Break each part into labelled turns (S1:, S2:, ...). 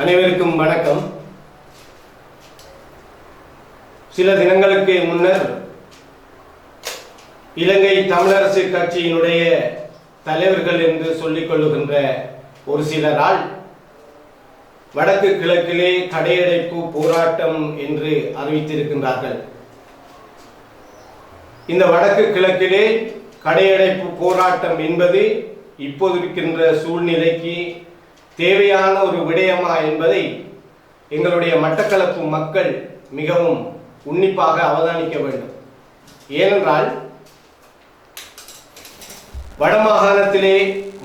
S1: அனைவருக்கும் வணக்கம். சில தினங்களுக்கு முன்னர் இலங்கை தமிழரசு கட்சியினுடைய தலைவர்கள் என்று சொல்லிக் கொள்ளுகின்ற ஒரு சிலரால் வடக்கு கிழக்கிலே கடையடைப்பு போராட்டம் என்று அறிவித்திருக்கின்றார்கள். இந்த வடக்கு கிழக்கிலே கடையடைப்பு போராட்டம் என்பது இப்போது இருக்கின்ற சூழ்நிலைக்கு தேவையான ஒரு விடயமா என்பதை எங்களுடைய மட்டக்களப்பு மக்கள் மிகவும் உன்னிப்பாக அவதானிக்க வேண்டும். ஏனென்றால் வடமாகாணத்திலே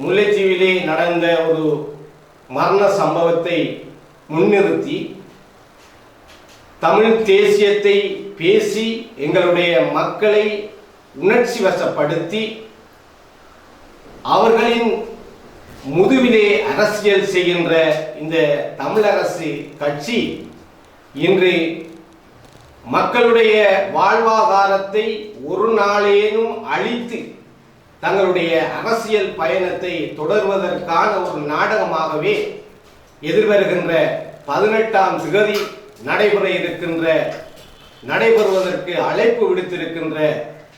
S1: முல்லைத்தீவிலே நடந்த ஒரு மரண சம்பவத்தை முன்னிறுத்தி தமிழ் தேசியத்தை பேசி எங்களுடைய மக்களை உணர்ச்சி வசப்படுத்தி அவர்களின் முதுவிலே அரசியல் செய்கின்ற இந்த தமிழரசு கட்சி இன்று மக்களுடைய வாழ்வாதாரத்தை ஒரு நாளேனும் அழித்து தங்களுடைய அரசியல் பயணத்தை தொடர்வதற்கான ஒரு நாடகமாகவே எதிர்வருகின்ற பதினெட்டாம் திகதி நடைபெற இருக்கின்ற நடைபெறுவதற்கு அழைப்பு விடுத்திருக்கின்ற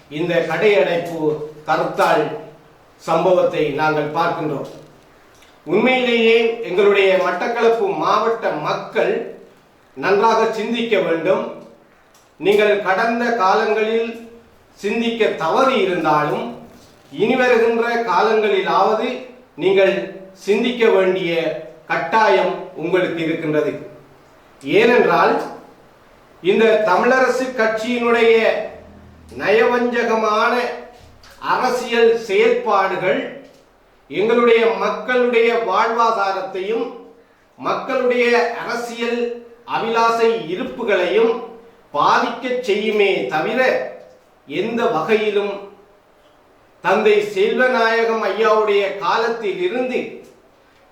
S1: இந்த கடையடைப்பு கருத்தால் சம்பவத்தை நாங்கள் பார்க்கின்றோம். உண்மையிலேயே எங்களுடைய மட்டக்களப்பு மாவட்ட மக்கள் நன்றாக சிந்திக்க வேண்டும். நீங்கள் கடந்த காலங்களில் சிந்திக்க தவறு இருந்தாலும் இனி வருகின்ற காலங்களிலாவது நீங்கள் சிந்திக்க வேண்டிய கட்டாயம் உங்களுக்கு இருக்கின்றது. ஏனென்றால் இந்த தமிழரசு கட்சியினுடைய நயவஞ்சகமான அரசியல் செயற்பாடுகள் எங்களுடைய மக்களுடைய வாழ்வாதாரத்தையும் மக்களுடைய அரசியல் அபிலாசை இருப்புகளையும் பாதிக்கச் செய்யுமே தவிர எந்த வகையிலும் தந்தை செல்வநாயகம் ஐயாவுடைய காலத்தில் இருந்து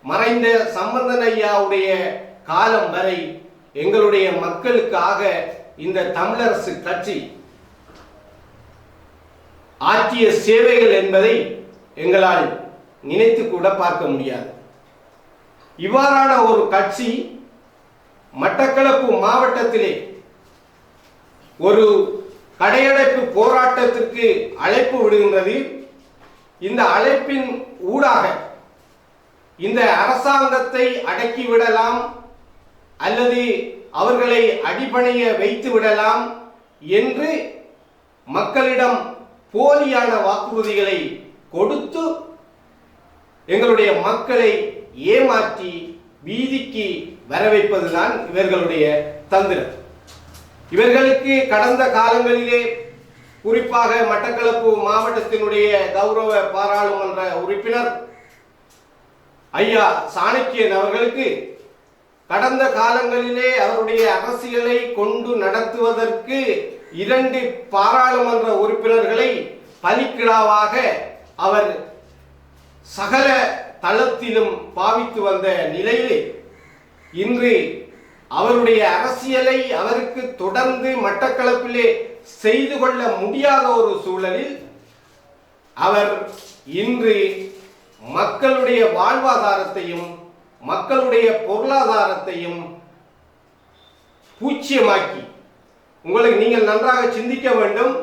S1: மறைந்த சம்பந்தன் ஐயாவுடைய காலம் வரை எங்களுடைய மக்களுக்காக இந்த தமிழரசு கட்சி ஆற்றிய சேவைகள் என்பதை எங்களால் நினைத்து கூட பார்க்க முடியாது. இவ்வாறான ஒரு கட்சி மட்டக்களப்பு மாவட்டத்திலே ஒரு கடையடைப்பு போராட்டத்திற்கு அழைப்பு விடுகின்றது. இந்த அழைப்பின் ஊடாக இந்த அரசாங்கத்தை அடக்கி விடலாம் அல்லது அவர்களை அடிப்படைய வைத்து விடலாம் என்று மக்களிடம் போலியான வாக்குறுதிகளை கொடுத்து எங்களுடைய மக்களை ஏமாற்றி வீதிக்கு வர வைப்பதுதான் இவர்களுடைய தந்திரம். இவர்களுக்கு கடந்த காலங்களிலே குறிப்பாக மட்டக்களப்பு மாவட்டத்தினுடைய கௌரவ பாராளுமன்ற உறுப்பினர் ஐயா சாணக்கியன் அவர்களுக்கு கடந்த காலங்களிலே அவருடைய அரசியலை கொண்டு நடத்துவதற்கு இரண்டு பாராளுமன்ற உறுப்பினர்களை பலிக்கிடாவாக அவர் சகல தளத்திலும் பாவித்து வந்த நிலையிலே இன்று அவருடைய அரசியலை அவருக்கு தொடர்ந்து மட்டக்களப்பிலே செய்து கொள்ள முடியாத ஒரு சூழலில் அவர் இன்று மக்களுடைய வாழ்வாதாரத்தையும் மக்களுடைய பொருளாதாரத்தையும் பூச்சியமாக்கி உங்களுக்கு நீங்கள் நன்றாக சிந்திக்க வேண்டும்.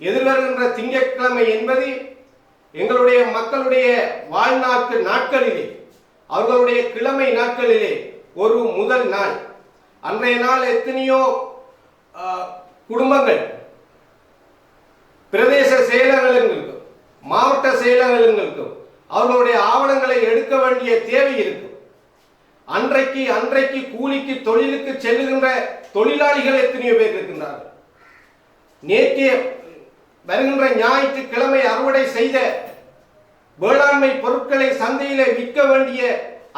S1: எதிர்வருகின்ற திங்கட்கிழமை என்பது எங்களுடைய மக்களுடைய வாழ்நாட்டு நாட்களிலே அவர்களுடைய கிழமை நாட்களிலே ஒரு முதல் நாள். அன்றைய நாள் எத்தனையோ குடும்பங்கள் பிரதேச செயலகங்களுக்கும் மாவட்ட செயலகங்களுக்கும் அவர்களுடைய ஆவணங்களை எடுக்க வேண்டிய தேவை இருக்கும். அன்றைக்கு அன்றைக்கு கூலிக்கு தொழிலுக்கு செல்லுகின்ற தொழிலாளிகள் எத்தனையோ பேர் இருக்கின்றார்கள். நேற்றைய வருகின்ற ஞாயிற்றுக்கிழமை அறுவடை செய்த வேளாண்மை பொருட்களை சந்தையில விற்க வேண்டிய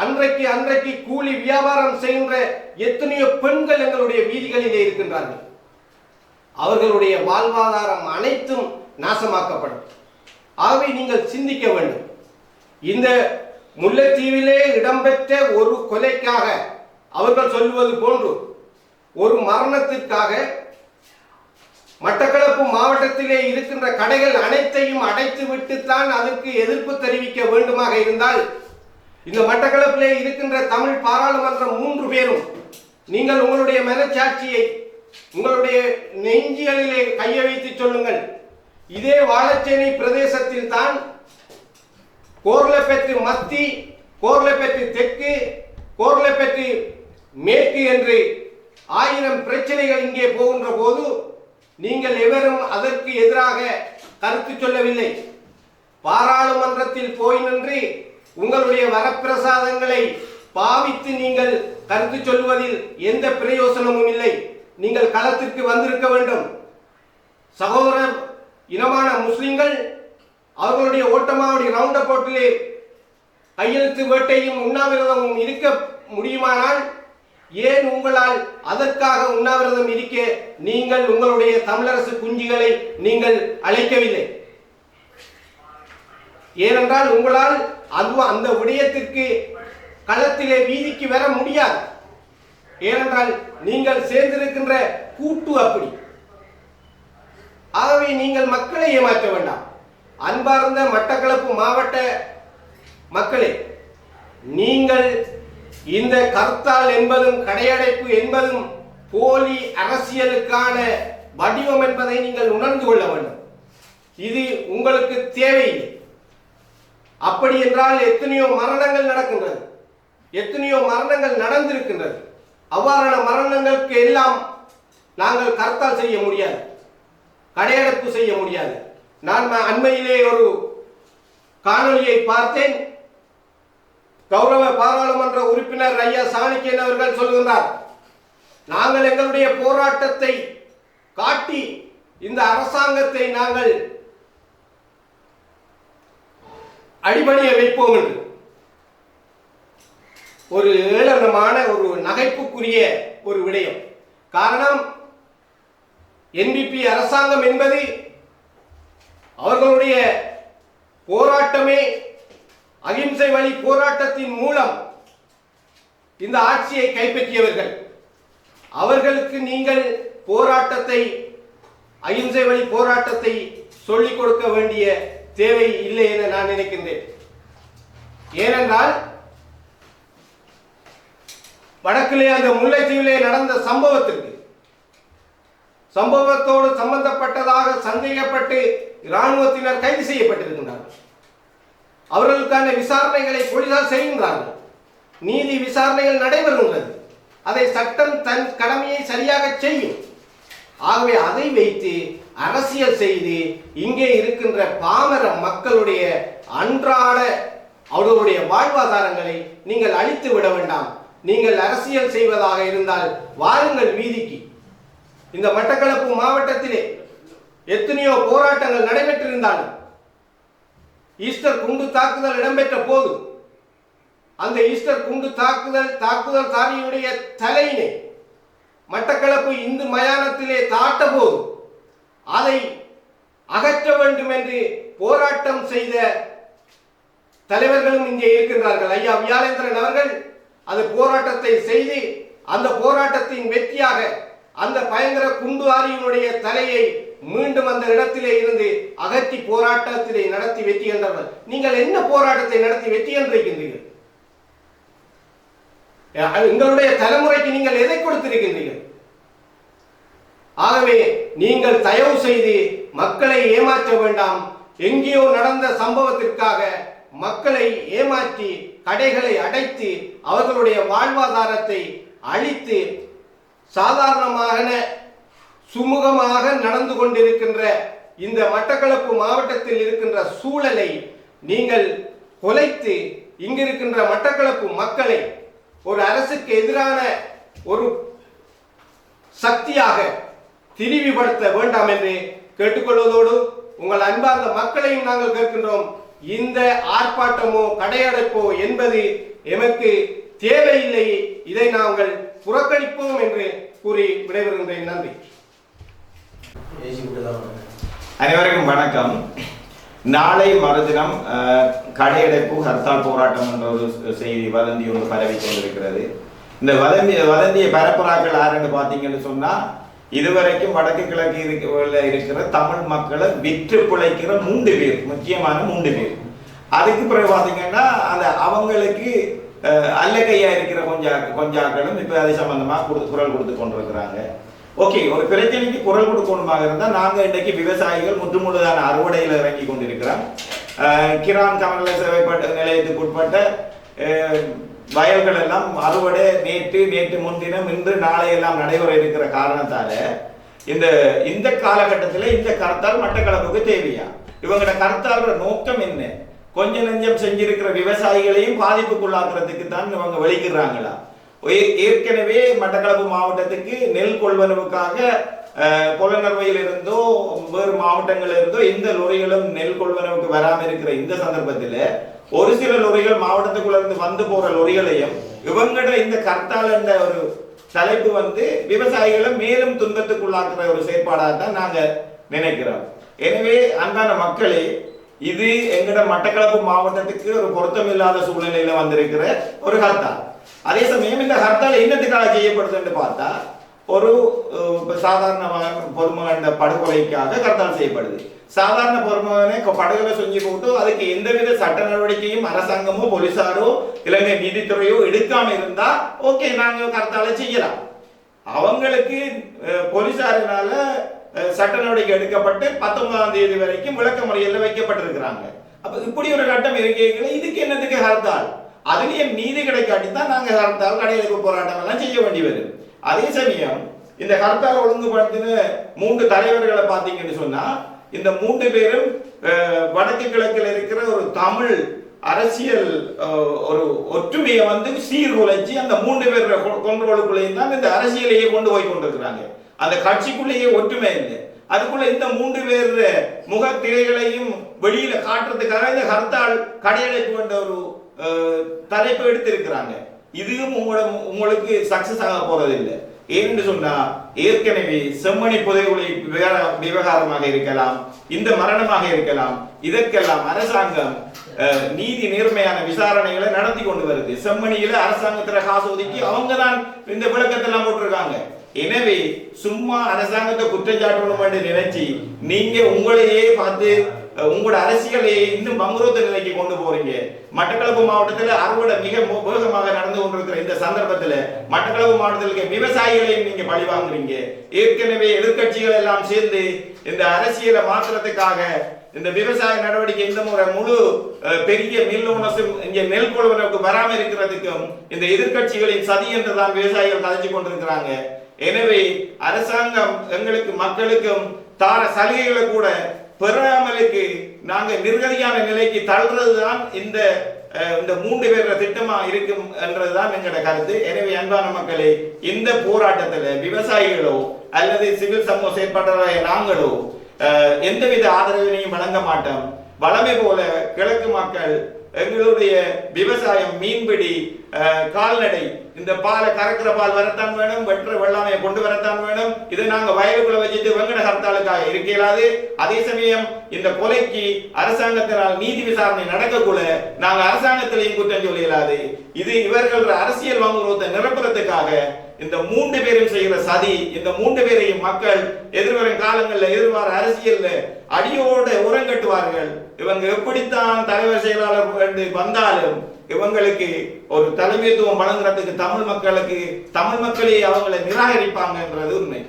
S1: அன்றைக்கு அன்றைக்கு கூலி வியாபாரம் செய்கின்ற எத்தனையோ பெண்கள் எங்களுடைய வீதிகளிலே இருக்கின்றார்கள். அவர்களுடைய வாழ்வாதாரம் அனைத்தும் நாசமாக்கப்படும். ஆகவே நீங்கள் சிந்திக்க வேண்டும். இந்த முல்லைத்தீவிலே இடம்பெற்ற ஒரு கொலைக்காக அவர்கள் சொல்லுவது போன்று ஒரு மரணத்திற்காக மட்டக்களப்பு மாவட்டத்திலே இருக்கின்ற கடைகள் அனைத்தையும் அடைத்து விட்டுத்தான் அதற்கு எதிர்ப்பு தெரிவிக்க வேண்டுமாக இருந்தால் இந்த மட்டக்களப்பிலே இருக்கின்ற தமிழ் பாராளுமன்றம் மூன்று பேரும் நீங்கள் உங்களுடைய மனச்சாட்சியை உங்களுடைய நெஞ்சியலிலே கைய வைத்து சொல்லுங்கள். இதே வாழச்சேனை பிரதேசத்தில் தான் கோர்லப்பெற்று மத்தி கோர்லப்பெற்று தெற்கு கோர்லப்பெற்று மேற்கு என்று ஆயிரம் பிரச்சனைகள் இங்கே போகின்ற போது நீங்கள் எவரும் அதற்கு எதிராக கருத்து சொல்லவில்லை. பாராளுமன்றத்தில் போய் நின்று உங்களுடைய வரப்பிரசாதங்களை பாவித்து நீங்கள் கருத்து சொல்வதில் எந்த பிரயோசனமும் இல்லை. நீங்கள் களத்திற்கு வந்திருக்க வேண்டும். சகோதர இனமான முஸ்லிம்கள் அவர்களுடைய ஓட்டமாவுடைய ரவுண்ட போட்டிலே கையெழுத்து வேட்டையும் உண்ணாவிரதமும் இருக்க முடியுமானால் ஏன் உங்களால் அதற்காக உண்ணாவிரதம் இருக்க நீங்கள் உங்களுடைய தமிழரசு குஞ்சுகளை நீங்கள் அழைக்கவில்லை? ஏனென்றால் உங்களால் அது அந்த விடயத்திற்கு களத்திலே வீதிக்கு வர முடியாது. ஏனென்றால் நீங்கள் சேர்ந்திருக்கின்ற கூட்டு அப்படி. ஆகவே நீங்கள் மக்களை ஏமாற்ற வேண்டாம். அன்பார்ந்த மட்டக்களப்பு மாவட்ட மக்களே நீங்கள் இந்த கர்த்தால் என்பதும் கடையடைப்பு என்பதும் போலி அரசியலுக்கான வடிவம் என்பதை நீங்கள் உணர்ந்து கொள்ள வேண்டும். இது உங்களுக்கு தேவையில்லை அப்படி என்றால் எத்தனையோ மரணங்கள் நடக்கின்றது. எத்தனையோ மரணங்கள் நடந்திருக்கின்றது. அவ்வாறான மரணங்களுக்கு எல்லாம் நாங்கள் கர்த்தால் செய்ய முடியாது. கடையடைப்பு செய்ய முடியாது. நான் அண்மையிலே ஒரு காணொலியை பார்த்தேன். கௌரவ பாராளுமன்ற உறுப்பினர் ஐயா சாணக்கியன் அவர்கள் சொல்கின்றார் நாங்கள் எங்களுடைய போராட்டத்தை காட்டி இந்த அரசாங்கத்தை நாங்கள் அடிபணிய வைப்போம் என்று. ஒரு ஏளனமான ஒரு நகைப்புக்குரிய ஒரு விடயம். காரணம் என்பிபி அரசாங்கம் என்பது அவர்களுடைய போராட்டமே அகிம்சை வழி போராட்டத்தின் மூலம் இந்த ஆட்சியை கைப்பற்றியவர்கள். அவர்களுக்கு நீங்கள் போராட்டத்தை அகிம்சை வழி போராட்டத்தை சொல்லிக் கொடுக்க வேண்டிய தேவை இல்லை என நான் நினைக்கின்றேன். ஏனென்றால் வடக்கிலே அந்த முல்லைத்தீவிலே நடந்த சம்பவத்திற்கு சம்பவத்தோடு சம்பந்தப்பட்டதாக சந்தேகப்பட்டு இராணுவத்தினர் கைது செய்யப்பட்டிருக்கின்றார்கள். அவர்களுக்கான விசாரணைகளை போலீசார் செய்கின்றார்கள். நீதி விசாரணைகள் நடைபெறுகின்றது. அதை சட்டம் தன் கடமையை சரியாக செய்யும். ஆகவே அதை வைத்து அரசியல் செய்து இங்கே இருக்கின்ற பாமர மக்களுடைய அன்றாட அவர்களுடைய வாழ்வாதாரங்களை நீங்கள் அழித்து விட வேண்டாம். நீங்கள் அரசியல் செய்வதாக இருந்தால் வாருங்கள் வீதிக்கு இந்த மட்டக்களப்பு மாவட்டத்திலே எத்தனையோ போராட்டங்கள் நடைபெற்றிருந்தாலும் ஈஸ்டர் குண்டு தாக்குதல் இடம்பெற்ற போது அந்த ஈஸ்டர் குண்டு தாக்குதல் தாக்குதல் தாரியுடைய தலையினை மட்டக்களப்பு இந்து மயானத்திலே தாட்ட போது அதை அகற்ற வேண்டும் என்று போராட்டம் செய்த தலைவர்களும் இங்கே இருக்கின்றார்கள். ஐயா வியாழேந்திரன் அவர்கள் அந்த போராட்டத்தை செய்து அந்த போராட்டத்தின் வெற்றியாக அந்த பயங்கர குண்டுவாரியினுடைய தலையை மீண்டும் அந்த இடத்திலே இருந்து அகற்றி போராட்டத்திலே நடத்தி வெற்றி என்றவர் நீங்கள் என்ன போராட்டத்தை நடத்தி வெற்றி என்றிருக்கின்றீர்கள் உங்களுடைய தலைமுறைக்கு நீங்கள் எதை கொடுத்திருக்கின்றீர்கள்? ஆகவே நீங்கள் தயவு செய்து மக்களை ஏமாற்ற வேண்டாம். எங்கேயோ நடந்த சம்பவத்திற்காக மக்களை ஏமாற்றி கடைகளை அடைத்து அவர்களுடைய வாழ்வாதாரத்தை அழித்து சாதாரணமாக சுமூகமாக நடந்து கொண்டிருக்கின்ற இந்த மட்டக்களப்பு மாவட்டத்தில் இருக்கின்ற சூழலை நீங்கள் கொலைத்து இங்கிருக்கின்ற மட்டக்களப்பு மக்களை ஒரு அரசுக்கு எதிரான ஒரு சக்தியாக திரிவுபடுத்த வேண்டாம் என்று கேட்டுக்கொள்வதோடு உங்கள் அன்பார்ந்த மக்களையும் நாங்கள் கேட்கின்றோம். இந்த ஆர்ப்பாட்டமோ கடையடைப்போ என்பது எமக்கு தேவையில்லை. இதை நாங்கள் புறக்கணிப்போம் என்று கூறி விடைபெறுகின்றேன். நன்றி.
S2: அனைவருக்கும் வணக்கம். நாளை மறுதினம் கடையடைப்பு ஹர்த்தால் போராட்டம் என்ற ஒரு செய்தி வதந்தி ஒன்று பரவி கொண்டிருக்கிறது. இந்த வதந்தி வதந்தியை பரப்புறாக்கள் யாருன்னு பார்த்தீங்கன்னு சொன்னா இதுவரைக்கும் வடக்கு கிழக்கு இருக்க- இருக்கிற தமிழ் மக்களை விற்று பிழைக்கிற மூன்று பேர் முக்கியமான மூன்று பேர் அதுக்கு பிறகு பாத்தீங்கன்னா அந்த அவங்களுக்கு அஹ், கையா இருக்கிற கொஞ்சம் கொஞ்சாக்களும் இப்ப அது சம்பந்தமா கொடுத்து குரல் கொடுத்து கொண்டிருக்கிறாங்க. ஓகே ஒரு பிரச்சனைக்கு குரல் கொடுக்கணுமாக இருந்தால் நாங்கள் இன்றைக்கு விவசாயிகள் முற்றுமுழுதான அறுவடையில் இறங்கி கொண்டிருக்கிறோம். கிரான் கமல சேவைப்பட்ட நிலையத்துக்கு உட்பட்ட வயல்கள் எல்லாம் அறுவடை நேற்று நேற்று முன்தினம் இன்று நாளை எல்லாம் நடைபெற இருக்கிற காரணத்தால இந்த இந்த காலகட்டத்தில் இந்த கருத்தால் மட்டக்களப்புக்கு தேவையா? இவங்களோட கருத்தாளோட நோக்கம் என்ன? கொஞ்ச நெஞ்சம் செஞ்சிருக்கிற விவசாயிகளையும் பாதிப்புக்குள்ளாக்குறதுக்கு தான் இவங்க வலிக்கிறாங்களா ஏற்கனவே மட்டக்களப்பு மாவட்டத்துக்கு நெல் கொள்வனவுக்காக அஹ், வேறு மாவட்டங்களிலிருந்தோ எந்த லொரிகளும் நெல் கொள்வனவுக்கு வராமல் இருக்கிற இந்த சந்தர்ப்பத்தில் ஒரு சில லொரிகள் மாவட்டத்துக்குள்ள இருந்து வந்து போற லொரிகளையும் இவங்கட இந்த கர்த்தால் என்ற ஒரு தலைப்பு வந்து விவசாயிகளை மேலும் துன்பத்துக்குள்ளாக்குற ஒரு செயற்பாடாக தான் நாங்க நினைக்கிறோம். எனவே அன்பான மக்களே இது எங்கட மட்டக்களப்பு மாவட்டத்துக்கு ஒரு பொருத்தமில்லாத சூழ்நிலையில வந்திருக்கிற ஒரு ஹர்த்தால் அதே சமயம் இந்த ஹர்த்தால் என்னத்துக்காக செய்யப்படுதுன்னு பார்த்தா ஒரு சாதாரண பொதுமகன் படுகொலைக்காக ஹர்த்தால் செய்யப்படுது. சாதாரண பொறுமகனே கொ- படுகொலை செஞ்சு போட்டு அதுக்கு எந்தவித சட்ட நடவடிக்கையும் அரசாங்கமோ போலீசாரோ இலங்கை நீதித்துறையோ எடுக்காம இருந்தா ஓகே நாங்க கருத்தால செய்யலாம். அவங்களுக்கு போலீசாரினால சட்ட நடவடிக்கை எடுக்கப்பட்டு பத்தொன்பதாம் தேதி வரைக்கும் விளக்க முறையில் வைக்கப்பட்டிருக்கிறாங்க. அப்ப இப்படி ஒரு கட்டம் இருக்கீங்களே இதுக்கு என்னத்துக்கு ஹர்த்தால்? அதுலேயும் நீதி கிடைக்காட்டி தான் நாங்கள் ஹர்த்தால் கடையெடுப்பு போராட்டம் எல்லாம் செய்ய வேண்டி வரும். அதே சமயம் இந்த ஹர்த்தால் ஒழுங்குபடுத்தின மூன்று தலைவர்களை பார்த்தீங்கன்னு சொன்னால் இந்த மூன்று பேரும் வடக்கு கிழக்கில் இருக்கிற ஒரு தமிழ் அரசியல் ஒரு ஒற்றுமையை வந்து சீர்குலைச்சு அந்த மூன்று பேர் கொண்டுகளுக்குள்ளேயும் தான் இந்த அரசியலையே கொண்டு போய் கொண்டிருக்கிறாங்க. அந்த கட்சிக்குள்ளேயே ஒற்றுமை இல்லை. அதுக்குள்ள இந்த மூன்று பேர் முகத்திரைகளையும் வெளியில காட்டுறதுக்காக இந்த ஹர்த்தால் கடையடைப்பு என்ற ஒரு தலைப்பு எடுத்திருக்கிறாங்க. இதுவும் உங்களோட உங்களுக்கு சக்சஸ் ஆக போறது இல்லை. ஏன்னு சொன்னா ஏற்கனவே செம்மணி புதைகுழி விவகாரமாக இருக்கலாம் இந்த மரணமாக இருக்கலாம் இதற்கெல்லாம் அரசாங்கம் நீதி நேர்மையான விசாரணைகளை நடத்தி கொண்டு வருது. செம்மணியில அரசாங்கத்துல காசு ஒதுக்கி அவங்க தான் இந்த விளக்கத்தெல்லாம் போட்டிருக்காங்க. எனவே சும்மா அரசாங்கத்தை குற்றச்சாட்டு என்று நினைச்சு நீங்க உங்களையே பார்த்து உங்களோட அரசியலை இன்னும் பங்குரோத்த நிலைக்கு கொண்டு போறீங்க. மட்டக்களப்பு மாவட்டத்தில் அறுவடை மிக வேகமாக நடந்து கொண்டிருக்கிற இந்த சந்தர்ப்பத்தில் மட்டக்களப்பு மாவட்டத்தில் இருக்க விவசாயிகளையும் நீங்க பழி வாங்குறீங்க. ஏற்கனவே எதிர்க்கட்சிகள் எல்லாம் சேர்ந்து இந்த அரசியலை மாற்றுறதுக்காக இந்த விவசாய நடவடிக்கை இந்த முறை முழு பெரிய மில் உணசும் இங்கே நெல் கொள்வதற்கு வராமல் இருக்கிறதுக்கும் இந்த எதிர்க்கட்சிகளின் சதி என்றுதான் விவசாயிகள் கதைச்சு கொண்டிருக்கிறாங்க. எனவே அரசாங்கம் எங்களுக்கு மக்களுக்கும் தார சலுகைகளை கூட பெறாமலுக்கு நாங்க நிர்கதியான நிலைக்கு தள்ளுறதுதான் இந்த அஹ், இந்த மூன்று பேர திட்டமா இருக்கும் என்றதுதான் எங்களோட கருத்து. எனவே அன்பான மக்களே இந்த போராட்டத்துல விவசாயிகளோ அல்லது சிவில் சமூக செயற்பாட்டாளராக நாங்களோ அஹ், எந்தவித ஆதரவினையும் வழங்க மாட்டோம். வளமை போல கிழக்கு மக்கள் எங்களுடைய விவசாயம் மீன்பிடி அஹ், கால்நடை இந்த பாலை கறக்கிற பால் வரத்தான் வேணும் வெற்ற வெள்ளாமையை கொண்டு வரத்தான் வேணும். இதை நாங்க வயலுக்குள்ள வச்சுட்டு வெங்கட இருக்க இயலாது அதே சமயம் இந்த கொலைக்கு அரசாங்கத்தினால் நீதி விசாரணை நடக்கக்குள்ள நாங்க அரசாங்கத்திலையும் குற்றம் சொல்ல இயலாது இது இவர்கள் அரசியல் வாங்குறதை நிரப்புறதுக்காக இந்த மூன்று பேரும் செய்கிற சதி இந்த மூன்று பேரையும் மக்கள் எதிர்வரும் காலங்களில் எதிர்வார அரசியல்ல அடியோட உரங்கட்டுவார்கள். இவங்க எப்படித்தான் தலைவர் செயலாளர் என்று வந்தாலும் இவங்களுக்கு ஒரு தலைமைத்துவம் வழங்குறதுக்கு தமிழ் மக்களுக்கு தமிழ் மக்களே அவங்களை நிராகரிப்பாங்கன்றது உண்மை.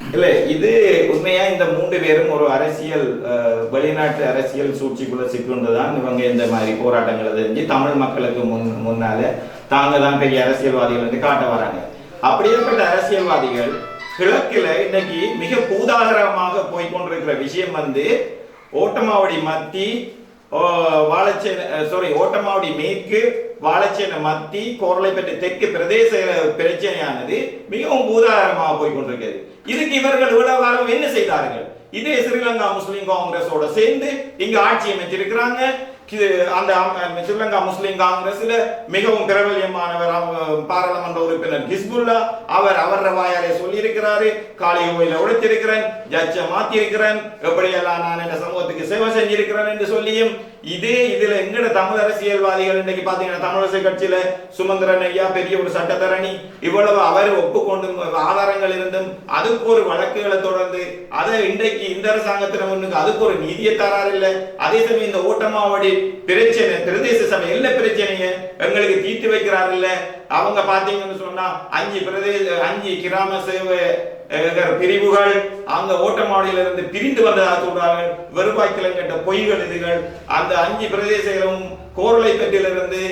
S2: இல்ல இது உண்மையா இந்த மூன்று பேரும் ஒரு அரசியல் வெளிநாட்டு அரசியல் சூழ்ச்சிக்குள்ள சிக்குண்டுதான் இவங்க இந்த மாதிரி போராட்டங்களை தெரிஞ்சு தமிழ் மக்களுக்கு முன் முன்னால தாங்க தான் பெரிய அரசியல்வாதிகள் வந்து காட்ட வராங்க. அப்படியேப்பட்ட அரசியல்வாதிகள் கிழக்குல இன்னைக்கு மிக பூதாகரமாக போய்க்கொண்டிருக்கிற விஷயம் வந்து ஓட்டமாவடி மத்தி வாழைச்சேன சாரி ஓட்டமாவடி மேற்கு வாழைச்சேனை மத்தி கோரளைப்பட்டு தெற்கு பிரதேச பிரச்சனையானது மிகவும் பூதாகரமாக போய் கொண்டிருக்கிறது. இதுக்கு இவர்கள் இவ்வளவு காலம் என்ன செய்தார்கள்? இதே ஸ்ரீலங்கா முஸ்லீம் காங்கிரஸோட சேர்ந்து இங்க ஆட்சி அமைச்சிருக்கிறாங்க இது அந்த ஸ்ரீலங்கா முஸ்லீம் காங்கிரஸ்ல மிகவும் பிரபல்யமானவர் பாராளுமன்ற உறுப்பினர் ஹிஸ்புல்லா அவர் அவர வாயாலே சொல்லியிருக்கிறாரு காளி கோயில உடைத்திருக்கிறேன் ஜட்ஜை மாத்தி இருக்கிறேன் எப்படியெல்லாம் நான் இந்த சமூகத்துக்கு சேவை செஞ்சிருக்கிறேன் என்று சொல்லியும் இதே இதுல எங்கட தமிழ் அரசியல்வாதிகள் இன்னைக்கு பாத்தீங்கன்னா தமிழரசு கட்சியில சுமந்திரன் ஐயா பெரிய ஒரு சட்டத்தரணி இவ்வளவு அவர் ஒப்புக்கொண்டும் ஆதாரங்கள் இருந்தும் அதுக்கு ஒரு வழக்குகளை தொடர்ந்து அதை இன்றைக்கு இந்த அரசாங்கத்தின முன்னுக்கு அதுக்கு ஒரு நீதியை தராறு இல்லை. அதே சமயம் இந்த ஓட்டமாவடி பிரச்சனை பிரதேச சபை என்ன பிரச்சனையை எங்களுக்கு தீர்த்து வைக்கிறார் இல்லை. அவங்க பாத்தீங்கன்னு சொன்னா அஞ்சு பிரதேச அஞ்சு கிராம சேவை பிரிவுகள் அங்க ஓட்டமாடியில இருந்து பிரிந்து வந்ததாக சொல்றாங்க வெறுபாய்க்கிலம் கட்ட பொய்கள் இதுகள். அந்த அஞ்சு பிரதேசங்களும் கோரளை பெட்டிலிருந்து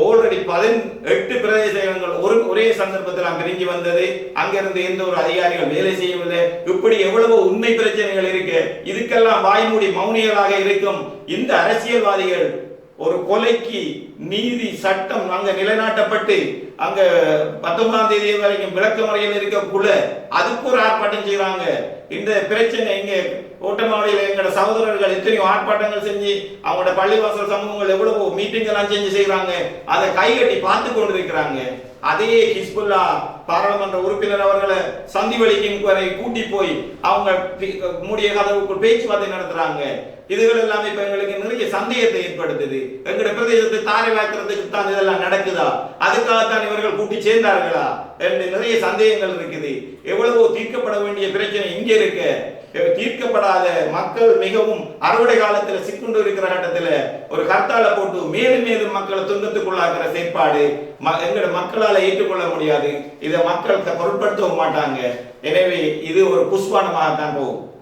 S2: ஆல்ரெடி பதினெட்டு பிரதேசங்கள் ஒரு ஒரே சந்தர்ப்பத்தில் பிரிஞ்சு வந்தது. அங்கிருந்து எந்த ஒரு அதிகாரிகள் வேலை செய்யவில்லை. இப்படி எவ்வளவு உண்மை பிரச்சனைகள் இருக்கு. இதுக்கெல்லாம் வாய்மூடி மௌனிகளாக இருக்கும். இந்த அரசியல்வாதிகள் ஒரு கொலைக்கு நீதி சட்டம் அங்க நிலைநாட்டப்பட்டு அங்க பத்தொன்பதாம் தேதி வரைக்கும் விளக்க முறையில் இருக்கக்குள்ள அதுக்கு ஒரு ஆர்ப்பாட்டம் செய்யறாங்க இந்த பிரச்சனை இங்க ஓட்டமாவடியில் எங்களோட சகோதரர்கள் எத்தனையோ ஆர்ப்பாட்டங்கள் செஞ்சு அவங்களோட பள்ளிவாசல் சமூகங்கள் எவ்வளவோ மீட்டிங் எல்லாம் செஞ்சு செய்யறாங்க அதை கைகட்டி பார்த்து கொண்டு இருக்கிறாங்க அதே ஹிஸ்புல்லா பாராளுமன்ற உறுப்பினர் அவர்களை சந்தி வழிக்கும் வரை கூட்டி போய் அவங்க மூடிய கதவுக்குள் பேச்சுவார்த்தை நடத்துறாங்க. இதுகள் எல்லாமே இப்ப எங்களுக்கு நிறைய சந்தேகத்தை ஏற்படுத்துது. எங்களுடைய பிரதேசத்தை தாரை வாய்க்கிறதுக்கு தான் இதெல்லாம் நடக்குதா? அதுக்காகத்தான் இவர்கள் கூட்டி சேர்ந்தார்களா? என்று நிறைய சந்தேகங்கள் இருக்குது. எவ்வளவோ தீர்க்கப்பட வேண்டிய பிரச்சனை இங்கே இருக்க. தீர்க்கப்படாத மக்கள் மிகவும் அறுவடை காலத்துல சிக்குண்டு இருக்கிற கட்டத்துல ஒரு கர்த்தால போட்டு மேலும் மேலும் மக்களை துன்பத்துக்குள்ளாக்குற செயற்பாடு ம- எங்களோட மக்களால ஏற்றுக்கொள்ள முடியாது. இதை மக்கள் பொருட்படுத்தவும் மாட்டாங்க. எனவே இது ஒரு புஷ்பானமாகத்தான் போகும்.